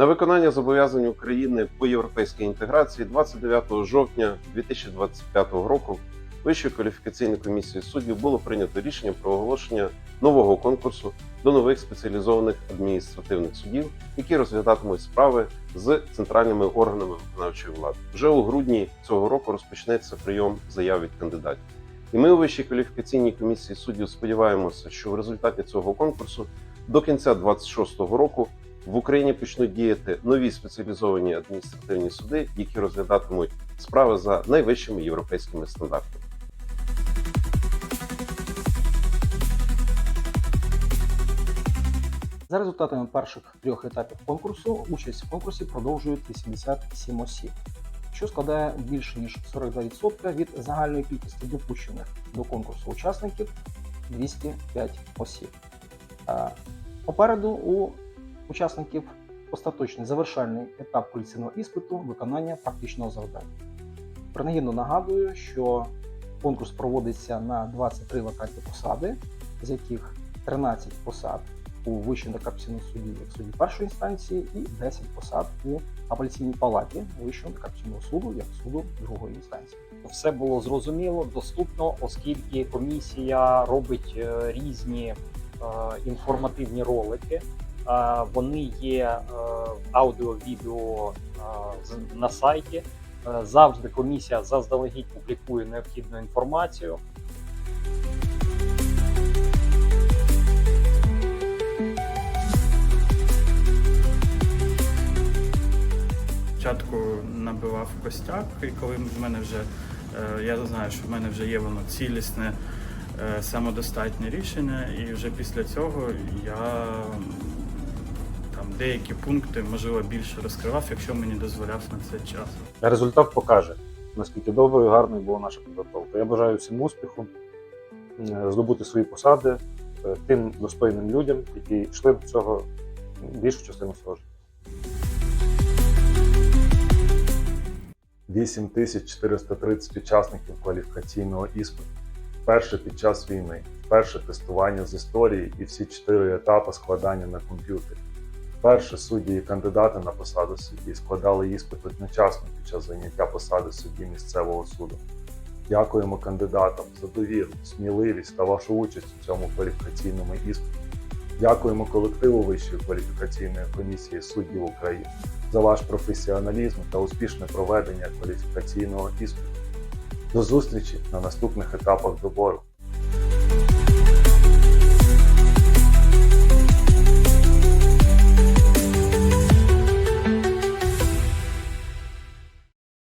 На виконання зобов'язань України по європейській інтеграції 29 жовтня 2025 року Вищою кваліфікаційною комісією суддів було прийнято рішення про оголошення нового конкурсу до нових спеціалізованих адміністративних судів, які розглядатимуть справи з центральними органами виконавчої влади. Вже у грудні цього року розпочнеться прийом заяв від кандидатів. І ми у Вищій кваліфікаційній комісії суддів сподіваємося, що в результаті цього конкурсу до кінця 2026 року в Україні почнуть діяти нові спеціалізовані адміністративні суди, які розглядатимуть справи за найвищими європейськими стандартами. За результатами перших трьох етапів конкурсу, участь в конкурсі продовжують 87 осіб, що складає більше ніж 42% від загальної кількості допущених до конкурсу учасників 205 осіб. Попереду у учасників остаточний завершальний етап поліційного іспиту виконання практичного завдання. Принагідно нагадую, що конкурс проводиться на 23 вакантні посади, з яких 13 посад у Вищому антикорупційному суді як суді першої інстанції і 10 посад у апеляційній палаті Вищого антикорупційного суду як суду другої інстанції. все було зрозуміло, доступно, оскільки комісія робить е, різні е, інформативні ролики. Вони є е, аудіо-відео е, на сайті. Е, Завжди комісія заздалегідь публікує необхідну інформацію. Спочатку набивав костяк, і коли в мене вже я знаю, що в мене вже є воно цілісне, самодостатнє рішення, і вже після цього я деякі пункти можливо більше розкривав, якщо мені дозволяв на це час. Результат покаже, наскільки довгою і гарною була наша підготовка. Я бажаю всім успіху, е, здобути свої посади е, тим достойним людям, які йшли до цього більшу частину свого життя. 8430 учасників кваліфікаційного іспиту. Перше під час війни, перше тестування з історії і всі чотири етапи складання на комп'ютері. Перше судді і кандидати на посаду судді складали іспит одночасно під час заняття посади судді місцевого суду. Дякуємо кандидатам за довіру, сміливість та вашу участь у цьому кваліфікаційному іспиті. Дякуємо колективу Вищої кваліфікаційної комісії суддів України за ваш професіоналізм та успішне проведення кваліфікаційного іспиту. До зустрічі на наступних етапах добору.